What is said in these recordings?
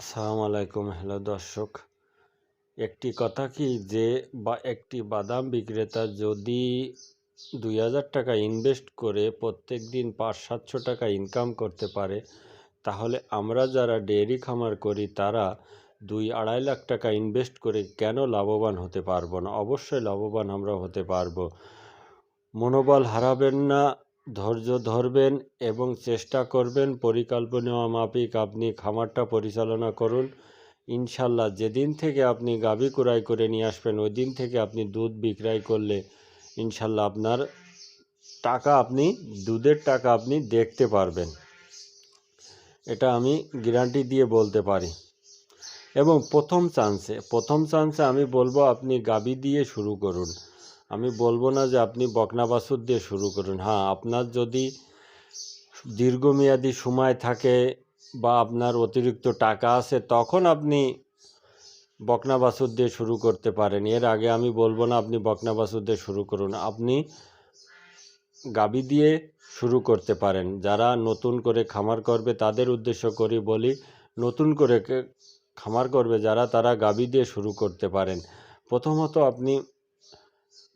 আসসালামু আলাইকুম, হ্যালো দর্শক। একটি কথা কি যে, বা একটি বাদাম বিক্রেতা যদি দুই হাজার টাকা ইনভেস্ট করে প্রত্যেক দিন পাঁচ, সাতশো টাকা ইনকাম করতে পারে, তাহলে আমরা যারা ডেয়ারি খামার করি, তারা দুই, আড়াই লাখ টাকা ইনভেস্ট করে কেন লাভবান হতে পারব না? অবশ্যই লাভবান আমরা হতে পারব। মনোবল হারাবেন না ধৈর্য ধরবেন এবং চেষ্টা করবেন পরিকল্পনা মাফিক আপনি খামারটা পরিচালনা করুন। ইনশাল্লাহ যেদিন থেকে আপনি গাভী কুড়াই করে নিয়ে আসবেন ওই দিন থেকে আপনি দুধ বিক্রয় করলে ইনশাল্লাহ আপনার টাকা আপনি, দুধের টাকা আপনি দেখতে পারবেন। এটা আমি গ্যারান্টি দিয়ে বলতে পারি। এবং প্রথম চান্সে প্রথম চান্সে আমি বলব আপনি গাভী দিয়ে শুরু করুন। আমি বলব না যে আপনি বকনা বাছুর দিয়ে শুরু করুন। হ্যাঁ আপনার যদি দীর্ঘমেয়াদী সময় থাকে বা আপনার অতিরিক্ত টাকা আছে, তখন আপনি বকনা বাছুর দিয়ে শুরু করতে পারেন। এর আগে আমি বলব না আপনি বকনা বাছুর দিয়ে শুরু করুন। আপনি গাবি দিয়ে শুরু করতে পারেন। যারা নতুন করে খামার করবে, তাদের উদ্দেশ্য করি বলি, নতুন করে খামার করবে যারা, তারা গাবি দিয়ে শুরু করতে পারেন। প্রথমত আপনি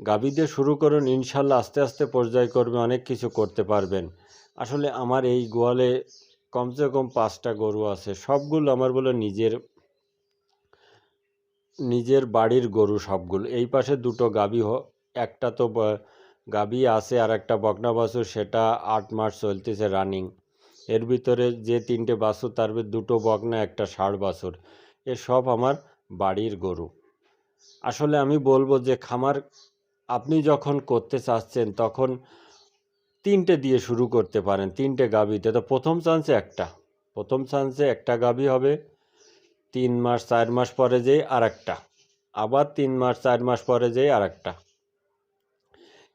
গাবি দিয়ে শুরু করুন, ইনশাল্লাহ আস্তে আস্তে পর্যায়ক্রমে অনেক কিছু করতে পারবেন। আসলে আমার এই গোয়ালে কমসে কম পাঁচটা গরু আছে। সবগুলো আমার বলে নিজের নিজের বাড়ির গরু সবগুলো। এই পাশে দুটো হ- একটা তো গাবি আছে আর একটা বকনা বাছুর সেটা আট মাস চলতেছে রানিং এর ভিতরে যে তিনটে বাছুর, তার দুটো বকনা একটা ষাড় বাছুর। এ সব আমার বাড়ির গরু। আসলে আমি বলব যে খামার আপনি যখন করতে চাচ্ছেন, তখন তিনটে দিয়ে শুরু করতে পারেন, তিনটে গাবিতে তো প্রথম চান্সে একটা। প্রথম চান্সে একটা গাবি হবে, তিন মাস, চার মাস পরে যেই আর একটা আবার তিন মাস, চার মাস পরে যেই আর একটা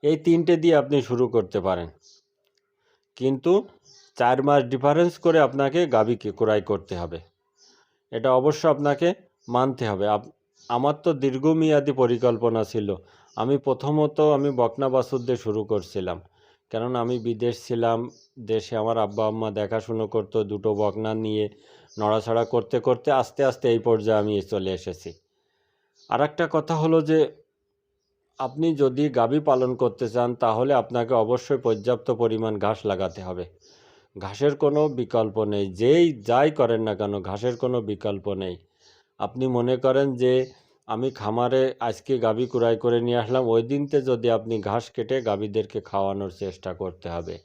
এই তিনটে দিয়ে আপনি শুরু করতে পারেন। কিন্তু চার মাস ডিফারেন্স করে আপনাকে গাবিকে ক্রয় করতে হবে। এটা অবশ্য আপনাকে মানতে হবে। আমার তো দীর্ঘমেয়াদী পরিকল্পনা ছিল। আমি প্রথমত আমি বকনা বাছুর দিয়ে শুরু করছিলাম। কেননা আমি বিদেশ ছিলাম, দেশে আমার আব্বা আম্মা দেখাশুনো করতো, দুটো বকনা নিয়ে নড়াছড়া করতে করতে আস্তে আস্তে এই পর্যায়ে আমি চলে এসেছি। আর একটা কথা হলো যে, আপনি যদি গাবি পালন করতে চান, তাহলে আপনাকে অবশ্যই পর্যাপ্ত পরিমাণ ঘাস লাগাতে হবে। ঘাসের কোনো বিকল্প নেই। যেই যাই করেন না কেন, ঘাসের কোনো বিকল্প নেই। আপনি মনে করেন যে আমি খামারে আজকে গাভী কুড়াই করে নিয়ে আসলাম, ওই দিনতে যদি আপনি ঘাস কেটে গাভীদেরকে খাওয়ানোর চেষ্টা করতে হবে।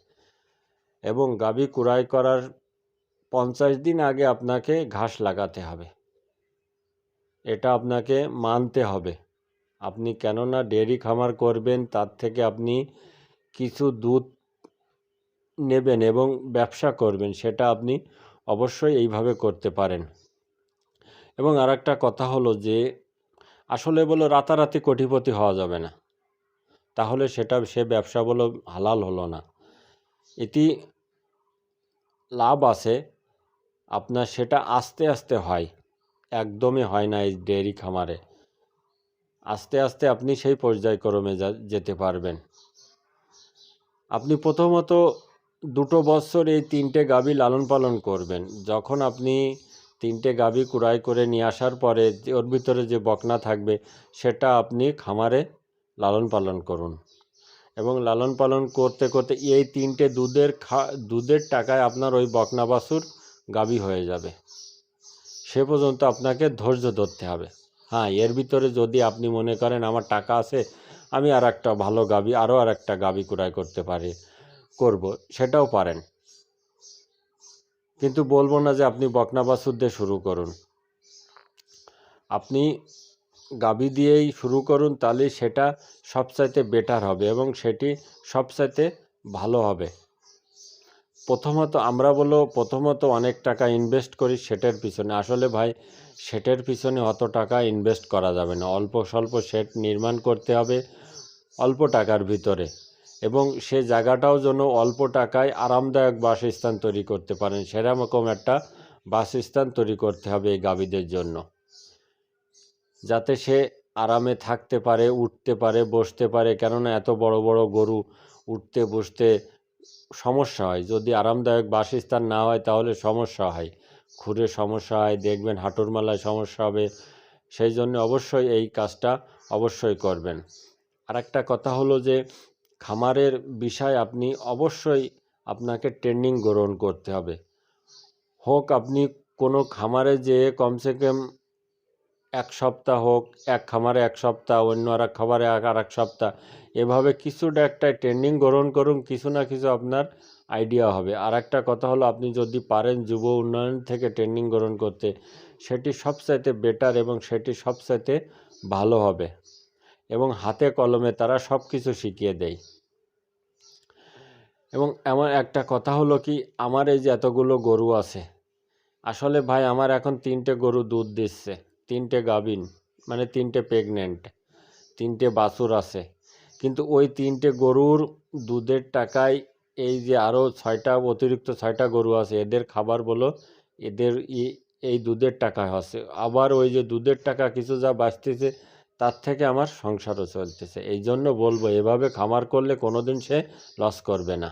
এবং গাভী কুড়াই করার পঞ্চাশ দিন আগে আপনাকে ঘাস লাগাতে হবে। এটা আপনাকে মানতে হবে। আপনি কেননা ডেয়ারি খামার করবেন, তার থেকে আপনি কিছু দুধ নেবেন এবং ব্যবসা করবেন, সেটা আপনি অবশ্যই এইভাবে করতে পারেন। এবং আর একটা কথা হলো যে, আসলে বলো রাতারাতি কোটিপতি হওয়া যাবে না। তাহলে সেটা, সে ব্যবসা বলো হালাল হলো না। এটি লাভ আছে, আপনার সেটা আস্তে আস্তে হয়। একদমই হয় না এই ডেয়ারি খামারে। আস্তে আস্তে আপনি সেই পর্যায়ক্রমে যেতে পারবেন। আপনি প্রথমত দুটো বছর এই তিনটে গাভী লালন পালন করবেন। যখন আপনি তিনটে গাভী কুড়াই করে নিয়ে আসার পরে ওর ভিতরে যে বকনা থাকবে, সেটা আপনি খামারে লালন পালন করুন। এবং লালন পালন করতে করতে এই তিনটে দুধের খা, দুধের টাকায় আপনার ওই বকনা বাছুর গাভী হয়ে যাবে। সে পর্যন্ত আপনাকে ধৈর্য ধরতে হবে। হ্যাঁ এর ভিতরে যদি আপনি মনে করেন আমার টাকা আছে, আমি আর একটা ভালো গাভী, আরও আর একটা গাভী ক্রয় করতে পারি, করব, সেটাও পারেন। কিন্তু বলব না যে আপনি বকনা বাছুর দিয়ে শুরু করুন। আপনি গাভী দিয়েই শুরু করুন তাহলে সেটা সবচাইতে বেটার হবে এবং সেটি সবচাইতে ভালো হবে। প্রথমত আমরা বলো প্রথমত অনেক টাকা ইনভেস্ট করি সেটের পিছনে। আসলে ভাই, সেটের পিছনে অত টাকা ইনভেস্ট করা যাবে না। অল্প স্বল্প সেট নির্মাণ করতে হবে অল্প টাকার ভিতরে। এবং সে জায়গাটাও যেন অল্প টাকায় আরামদায়ক বাসস্থান তৈরি করতে পারেন। সেরকম একটা বাসস্থান তৈরি করতে হবে এই গাভীদের জন্য। যাতে সে আরামে থাকতে পারে, উঠতে পারে, বসতে পারে। কেননা এত বড় বড় গরু উঠতে, বসতে সমস্যা হয়। যদি আরামদায়ক বাসস্থান না হয় তাহলে সমস্যা হয়। খুরে সমস্যা হয়, দেখবেন হাঁটুর মালায় সমস্যা হবে। সেই জন্য অবশ্যই এই কাজটা অবশ্যই করবেন। আর একটা কথা হলো যে খামারের বিষয় আপনি অবশ্যই আপনাকে ট্রেনিং গ্রহণ করতে হবে। হোক আপনি কোনো খামারে যেয়ে কমসে কম এক সপ্তাহ হোক, এক খামারে এক সপ্তাহ, অন্য আর এক খামারে এক আর এক সপ্তাহ, এভাবে কিছুটা একটা ট্রেনিং গ্রহণ করুন, কিছু না কিছু আপনার আইডিয়া হবে। আর একটা কথা হলো আপনি যদি পারেন যুব উন্নয়ন থেকে ট্রেনিং গ্রহণ করতে, সেটি সবচাইতে বেটার এবং সেটি সবচাইতে ভালো হবে। এবং হাতে কলমে তারা সব কিছু শিখিয়ে দেয়। এবং এমন একটা কথা হলো কি, আমার এই যে এতগুলো গরু আছে, আসলে ভাই আমার এখন তিনটে গরু দুধ দিচ্ছে, তিনটে গাভিন মানে তিনটে প্রেগনেন্ট তিনটে বাছুর আছে। কিন্তু ওই তিনটে গরুর দুধের টাকায় এই যে আরও ছয়টা, অতিরিক্ত ছয়টা গরু আছে, এদের খাবার বলো, এদের এই দুধের টাকা আছে। আবার ওই যে দুধের টাকা কিছু যা বাঁচতেছে তার থেকে আমার সংসারও চলতেছে। এই জন্য বলব, এভাবে খামার করলে কোনোদিন সে লস করবে না।